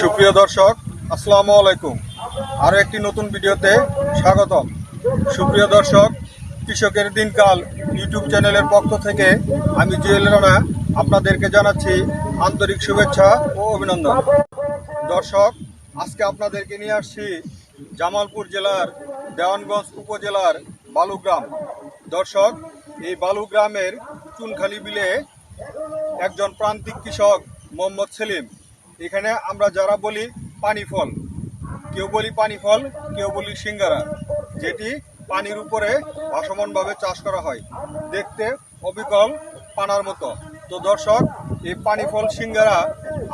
সুপ্রিয় দর্শক, আসসালামু আলাইকুম। আরও একটি নতুন ভিডিওতে স্বাগতম। সুপ্রিয় দর্শক, কৃষকের দিনকাল ইউটিউব চ্যানেলের পক্ষ থেকে আমি জুয়েল রানা আপনাদেরকে জানাচ্ছি আন্তরিক শুভেচ্ছা ও অভিনন্দন। দর্শক, আজকে আপনাদেরকে নিয়ে আসছি জামালপুর জেলার দেওয়ানগঞ্জ উপজেলার বালুগ্রাম। দর্শক, এই বালুগ্রামের চুনখালি বিলে একজন প্রান্তিক কৃষক মোহাম্মদ সেলিম এখানে আমরা যারা বলি পানি ফল, কেউ বলি পানি ফল, কেউ বলি সিঙ্গারা, যেটি পানির উপরে ভাসমানভাবে চাষ করা হয়। দেখতে অবিকল পানার মতো। তো দর্শক, এই পানি ফল, সিঙ্গারা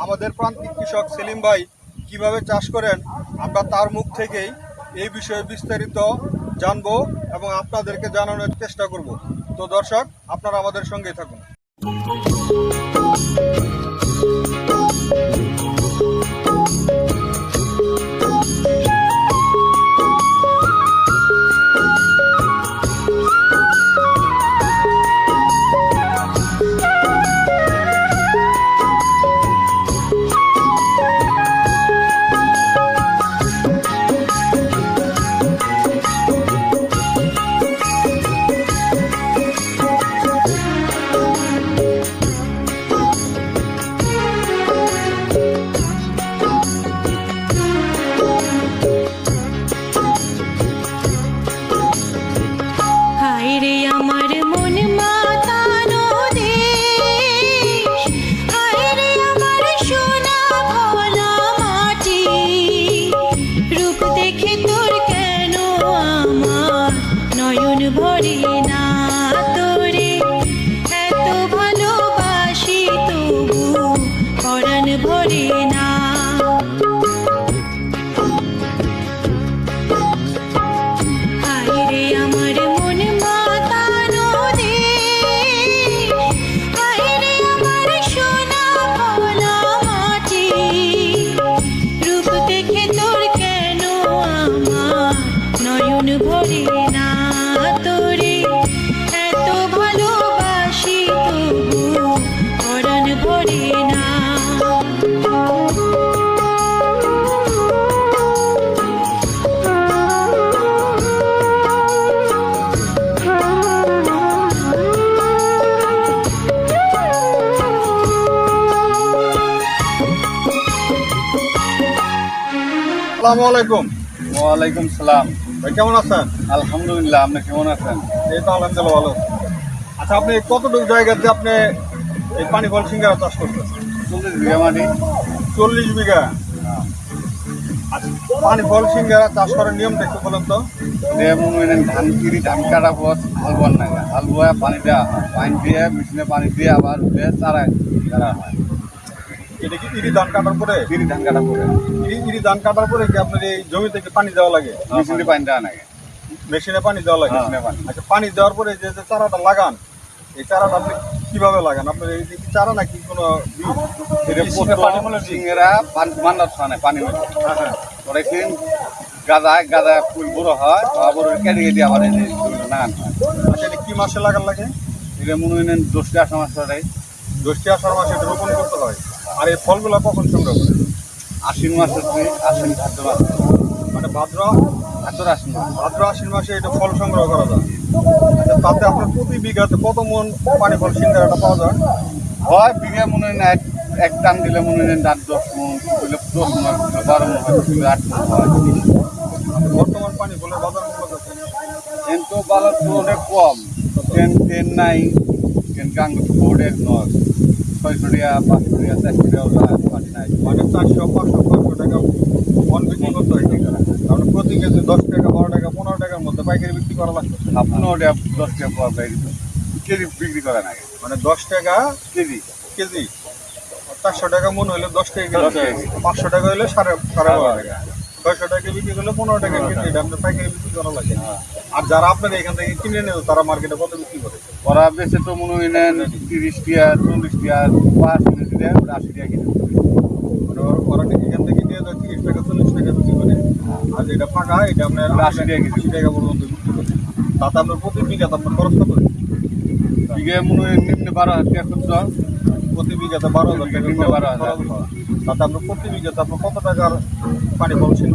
আমাদের প্রান্তিক কৃষক সেলিম ভাই কীভাবে চাষ করেন, আমরা তার মুখ থেকেই এই বিষয়ে বিস্তারিত জানব এবং আপনাদেরকে জানানোর চেষ্টা করব। তো দর্শক, আপনারা আমাদের সঙ্গে থাকুন। আসসালামু আলাইকুম। ওয়ালাইকুম সালাম। ভাই কেমন আছেন? আলহামদুলিল্লাহ আপনি কেমন আছেন? এই তো আলহামদুলিল্লাহ ভালো। আচ্ছা আপনি কতটুকু জায়গাতে আপনি এই পানি ফল সিঙ্গারা চাষ করতেছেন চল্লিশ বিঘা মাটি। চল্লিশ বিঘা? আচ্ছা পানি ফল সিঙ্গারা চাষ করার নিয়মটা একটু বলেন তো। যেমন ওই ধান কিরি ধান কাটা পর হাল নাগে হাল বোয়া পানি দেওয়া পানি দিয়ে মেশিনে পানি দিয়ে আবার চারা হয়। এটা কি ইরি ধান কাটার পরে? কিরি ধান কাটা পরে। ইরি ইরি ধান কাটার পরে কি আপনার এই জমি থেকে পানি দেওয়া লাগে? মেশিনে পানি দেওয়া নাগে মেশিনে পানি দেওয়া লাগে? মেশিনে পানি। আচ্ছা পানি দেওয়ার পরে যে যে চারাটা লাগান এই চারাটা আপনি কীভাবে লাগান? আপনার এই চারা নাকি কোনো পানি মান্নার ছানে পানি মেশে হ্যাঁ হ্যাঁ। পরে কিন গাদা গাদা ফুল বড় হয় আবার কেটে কেটে আবার এই হয় আচ্ছা এটা কি মাসে লাগান লাগে? এটা মনে হয় নেন দশটা সমস্যাটাই জ্যৈষ্ঠী আষাঢ় মাসে রোপণ করতে হয়। আর এই ফলগুলো কখন সংগ্রহ করে আশ্বিন মাস হচ্ছে আশ্বিন ভাদ্র মাস। মানে ভাদ্র ভাদ্র আশ্বিন মাস। ভাদ্র আশ্বিন মাসে এটা ফল সংগ্রহ করা যায়। আচ্ছা তাতে আপনার প্রতি বিঘাতে কত মন পানি ফল সিঙ্গারাটা পাওয়া যায়? হয় বিঘা মনে হয় না এক এক টান দিলে মনে হয় না দশ মন হইলে দশ মন বারো মন হয় আট মন। হয় বর্তমান পানি ফলের বাজার মূল্য কিন্তু বালার তো অনেক কম। ট্রেন ট্রেন নাই ট্রেন গাঙ্গ বোর্ডের নয়। ছয়শো টাকা পাঁচশো টাকা চারশো টাকা পানি নাই। মানে চারশো পাঁচশো পাঁচশো টাকা মন বিক্রি করতে হয় আছে তাহলে প্রতি কেজি দশ টাকা বারো টাকা পনেরো টাকার মধ্যে পাইকারি বিক্রি করা লাগছে আপনার ওটা দশ টাকা পাওয়া যায় কেজি বিক্রি করে না মানে দশ টাকা কেজি কেজি। চারশো টাকা মন হলে দশ টাকা। পাঁচশো টাকা হলে সাড়ে সাড়ে বারো টাকা। ছয়শো টাকা বিক্রি করলে পনেরো টাকা কেজি। এটা আপনার পাইকারি বিক্রি করা লাগে। হ্যাঁ। আর যারা আপনার এখান থেকে কিনে নেবে তারা মার্কেটে কত বিক্রি করে? ওরা বেশি তো মনে হয় নেন তিরিশ টাকা চল্লিশ টাকা পাঁচ টাকা ওটা আশি টাকা কিনে মানে ওরা- ওরা এখান থেকে নিয়ে যায় তিরিশ টাকা চল্লিশ টাকা বিক্রি করে। আর যেটা ফাঁকা এটা আপনার আশি টাকা। আশি টাকা পর্যন্ত বিক্রি করে। তাতে আপনার প্রতি বিঘাতে আপনার খরচ কত বিঘে মনে হয় নিম্নে বারো হাজার টাকা খরচ প্রতি বিঘাতে বারো হাজার টাকা বিঘা বারো হাজার। তাতে আপনার প্রতি বিঘাতে আপনার কত টাকার পানি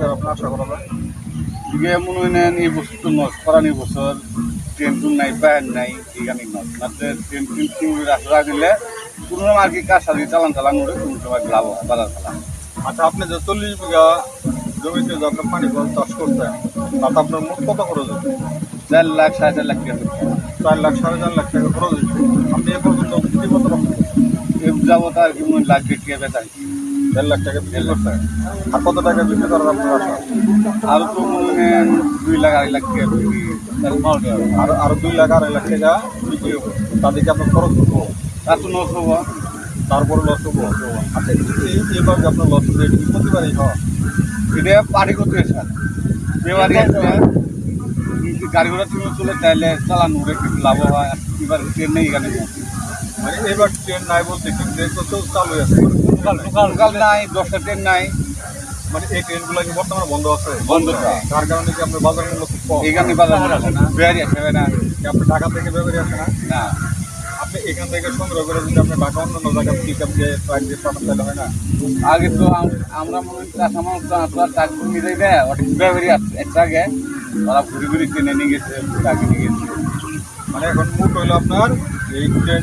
আপনার আশা করা যায়? মনে হয় নেন এই বছর তো নষ্ট করান বছর। ট্রেন টুন নাই প্যান নাই এখানে নষ্ট মাত্র ট্রেন টুন চিংড়ি রাখা দিলে কোনো আর কি কাজ সাজি চালান চালান করে কোনো সময় লাভ হয় বাজার চালান আচ্ছা আপনি যে চল্লিশ বিঘা জমিতে যে আপনার পানি চাষ করতেন তাতে আপনার মোট কত খরচ হচ্ছে চার লাখ সাড়ে চার লাখ টাকা। চার লাখ সাড়ে চার লাখ টাকা খরচ হচ্ছে আপনি এ পর্যন্ত রকম এই কি মনে লাখ টাকা বেচা? দেড় লাখ টাকা বিক্রি করতেন আর কত টাকা বিক্রি করার আপনার আশা? আর তো মনে দুই লাখ আড়াই লাখ টাকা বিক্রি আর। আরও দুই লাখ আড়াই লাখ টাকা বিক্রি হবে। তাদেরকে আপনার খরচ করব তার তো নষ্ট হব। তারপরে লস হব আচ্ছা যে আপনার লস হবে এটা প্রতিবারই হয় এটা পাড়ি করতে স্যার। এবারে গাড়ি ঘোড়া তুমি চলে তাহলে চালানো একটু লাভ হয়। এবার ট্রেন নেই এখানে। মানে এবার ট্রেন নাই বলতে কি? ট্রেন তো তো চালু আছে। লোকাল নাই দশটা ট্রেন নাই। মানে এই ট্রেনগুলো কি বর্তমানে বন্ধ আছে? বন্ধ। তার কারণে কি আপনার বাজার মূল্য খুব কম এখানে বাজার আছে না। বেড়ি আছে না? কি আপনি ঢাকা থেকে ব্যবহারী আসে না? না। আপনি এখান থেকে সংগ্রহ করে যদি আপনি ঢাকা অন্যান্য জায়গায় পিক আপ দিয়ে ট্রাক দিয়ে পাঠান হয় না? আগে তো আমরা মনে হয় চাষা মানুষ তো আপনার টাক নিয়ে যাই দেয় ওটা বেড়ি আছে একটা আগে ওরা ঘুরি ঘুরি ট্রেনে নিয়ে গেছে নিয়ে গেছে। মানে এখন মুট হইল আপনার এই ট্রেন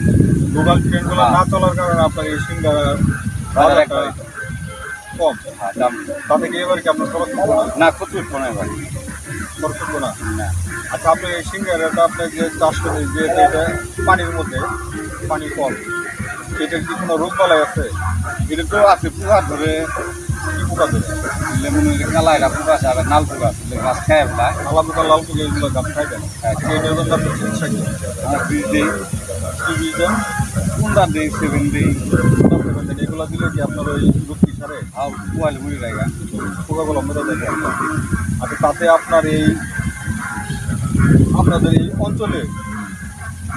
লোকাল ট্রেনগুলো হ্যাঁ। না চলার কারণে আপনার এই সিঙ্গারা কম। হ্যাঁ দাম। তাতে কি এবার কি আপনার খরচ না না কত ফোন এবার। খরচ না? না। আচ্ছা আপনি সিঙ্গারাটা আপনি যে চাষ করেন যে এটা পানির মধ্যে পানি কম এটার কি কোনো রোগ বালাই আছে? এটা তো আছে পোকা ধরে। কি পোকা ধরে? লেমন কালাই পোকা আছে আর নাল পোকা আছে গাছ খায় ফেলায় আলা পোকা লাল পোকা এগুলো গাছ হ্যাঁ। জন্য আপনি চিকিৎসা কি বীজ দিই কি বীজ দেন? কুন্ডা দিই সেভেন দিই? এগুলো দিলে কি আপনার ওই রোগ কি সারে? আর পোয়াল মুড়ি জায়গা পোকাগুলো মরে যাবে আচ্ছা তাতে আপনার এই আপনাদের এই অঞ্চলে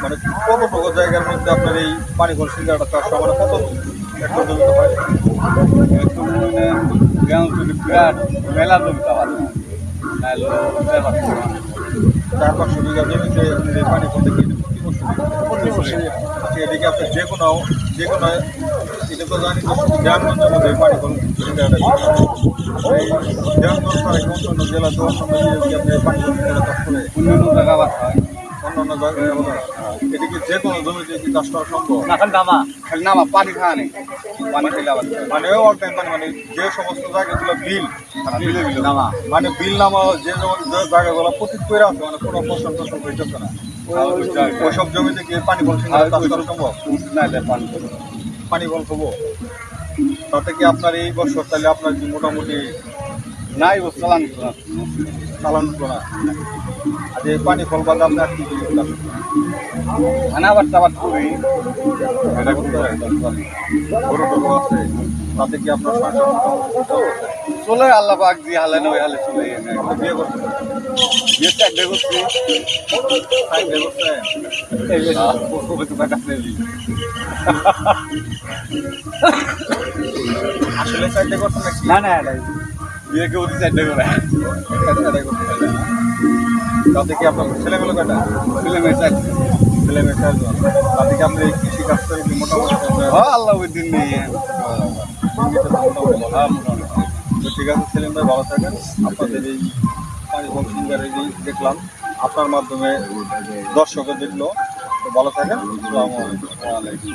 মানে কত কতটুকু জায়গার মধ্যে আপনার এই পানি ঘর সিঙ্গাটা চাষ হয়? মানে কত একটা জমিতে হয়? একটু মানে গ্রাম যদি বিরাট মেলা জমি পাওয়া যায় চার পাঁচশো বিঘা জমিতে পানি বছর আচ্ছা এদিকে আপনি যে কোনো যে কোনো পানি কি অন্যান্য পানি হয়। এদিকে যে কোনো জমিতে কি না পানি পানি মানে মানে মানে যে সমস্ত বিল বিলে নামা মানে বিল নামা যে যে জায়গাগুলো প্রতি করে আছে মানে কোনো ফসল না ওইসব জমিতে কি পানি করা সম্ভব নাহলে পানি। পানি ফল খাব তাতে কি আপনার এই বছর তাহলে আপনার কি মোটামুটি নাই ও চালান চালান করা। আর এই পানি ফল বাদে আপনার কি কি চাষ খানা আবার টাবার করি। এটা করতে গরু আছে। তাতে কি আপনার? চলে আল্লাহ পাক দিয়ে হালে নয় হালে চলে আপনি বিয়ে করছেন বিয়ে চারটে করছি বিয়ে করছেন এই যে কবে তো টাকা ফেলে দিই আসলে চাইতে করছেন নাকি? না না এটাই বিয়ে কেউ চারটে করে। এটাই করছেন তাতে কি আপনার ছেলেমেলে কয়টা ছেলে মেয়ে চারটে ছেলে মেয়ে চারজন তাতে কি আপনি কৃষি কাজ করে মোটামুটি হ্যাঁ আল্লাহ ওই দিন জীবিত মোটামুটি ভালো? মোটামুটি তো ঠিক আছে, সেলিম ভাই, ভালো থাকেন। আপনাদের এই পানি বল সিঙ্গারে যে দেখলাম। আপনার মাধ্যমে দর্শকের দেখল তো ভালো থাকেন। আসসালামু আলাইকুম।